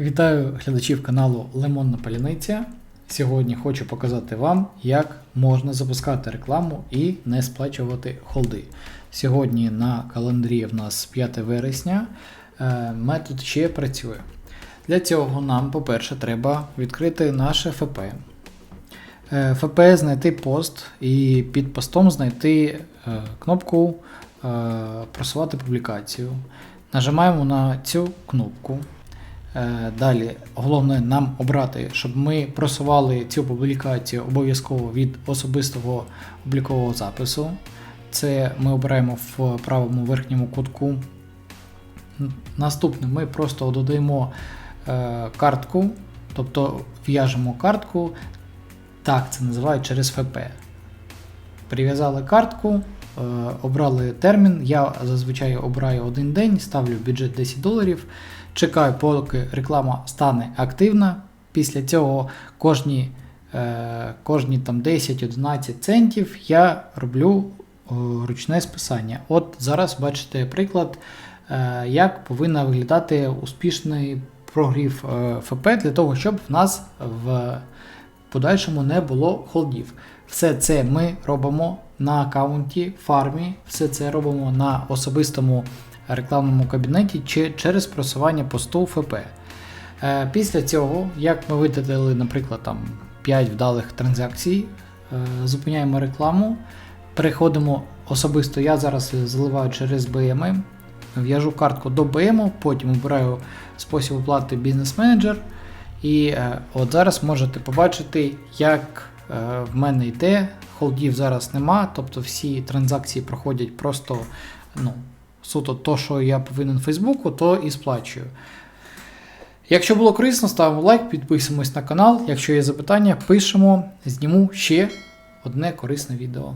Вітаю глядачів каналу Лимонна Паляниця. Сьогодні хочу показати вам, як можна запускати рекламу і не сплачувати холди. Сьогодні на календарі в нас 5 вересня. Е, Метод ще працює. Для цього нам, по-перше, треба відкрити наше ФП. ФП знайти пост і під постом знайти е, кнопку е, Просувати публікацію. Нажимаємо на цю кнопку. Е, Далі, головне нам обрати, щоб ми просували цю публікацію обов'язково від особистого облікового запису. Це ми обираємо в правому верхньому кутку. Наступне ми просто додаємо е, картку, тобто в'яжемо картку. Так, це називають через ФП. Прив'язали картку, обрали термін. Я зазвичай обираю один день, ставлю бюджет 10 доларів. Чекаю, поки реклама стане активна. Після цього кожні, е, кожні там 10-11 центів я роблю е, ручне списання. От зараз бачите приклад, е, як повинен виглядати успішний прогрів е, ФП для того, щоб в нас в подальшому не було холдів. Все це ми робимо на аккаунті фармі, все це робимо на особистому рекламному кабінеті чи через просування посту ФП. Е, Після цього, як ми витратили, наприклад, там 5 вдалих транзакцій, е, зупиняємо рекламу, переходимо особисто. Я зараз заливаю через BM, в'яжу картку до BM, потім обираю спосіб оплати бізнес-менеджер. І е, от зараз можете побачити, як е, в мене йде. Холдів зараз нема, тобто всі транзакції проходять просто ну, суто то, що я повинен Фейсбуку, то і сплачую. Якщо було корисно, ставимо лайк, підписуємось на канал. Якщо є запитання, пишемо, зніму ще одне корисне відео.